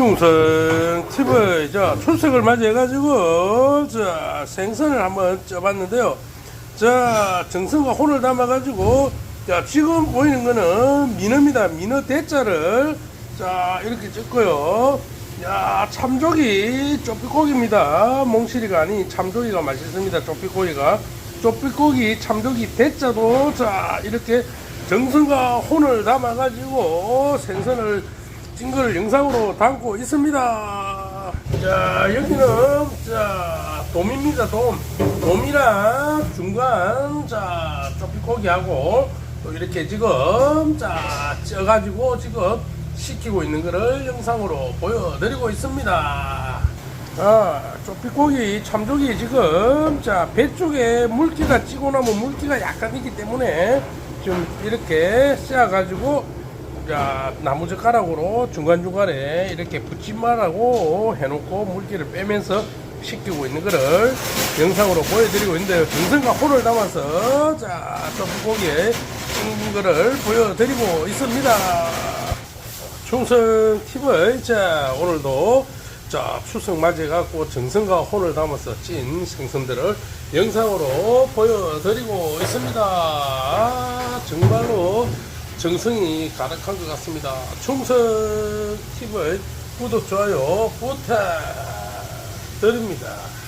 충성 TV 자 출석을 맞이해가지고 자 생선을 한번 쪄봤는데요. 자 정성과 혼을 담아가지고 자 지금 보이는 거는 민어입니다. 민어 대자를 자 이렇게 쪘고요. 야 참조기 쪼삐고기입니다. 몽실이가 아닌 참조기가 맛있습니다. 쪼삐고기가 쪼삐고기 참조기 대자도 자 이렇게 정성과 혼을 담아가지고 생선을 찐 거를 영상으로 담고 있습니다. 자, 여기는, 자, 돔입니다, 돔. 돔이랑 중간, 자, 쪼삐고기하고 또 이렇게 지금, 자, 쪄가지고 지금 식히고 있는 거를 영상으로 보여드리고 있습니다. 자, 쪼삐고기, 참조기 지금, 자, 배 쪽에 물기가 찌고 나면 물기가 약간 있기 때문에 좀 이렇게 씌어가지고 자, 나무젓가락으로 중간중간에 이렇게 붙임말하고 해놓고 물기를 빼면서 식히고 있는 거를 영상으로 보여드리고 있는데요. 정성과 혼을 담아서 자, 떡고기에 찐 거를 보여드리고 있습니다. 충성 TV 자 오늘도 자 추석 맞이해갖고 정성과 혼을 담아서 찐 생선들을 영상으로 보여드리고 있습니다. 아, 정말로 정성이 가득한 것 같습니다. 충성 TV 구독 좋아요 부탁드립니다.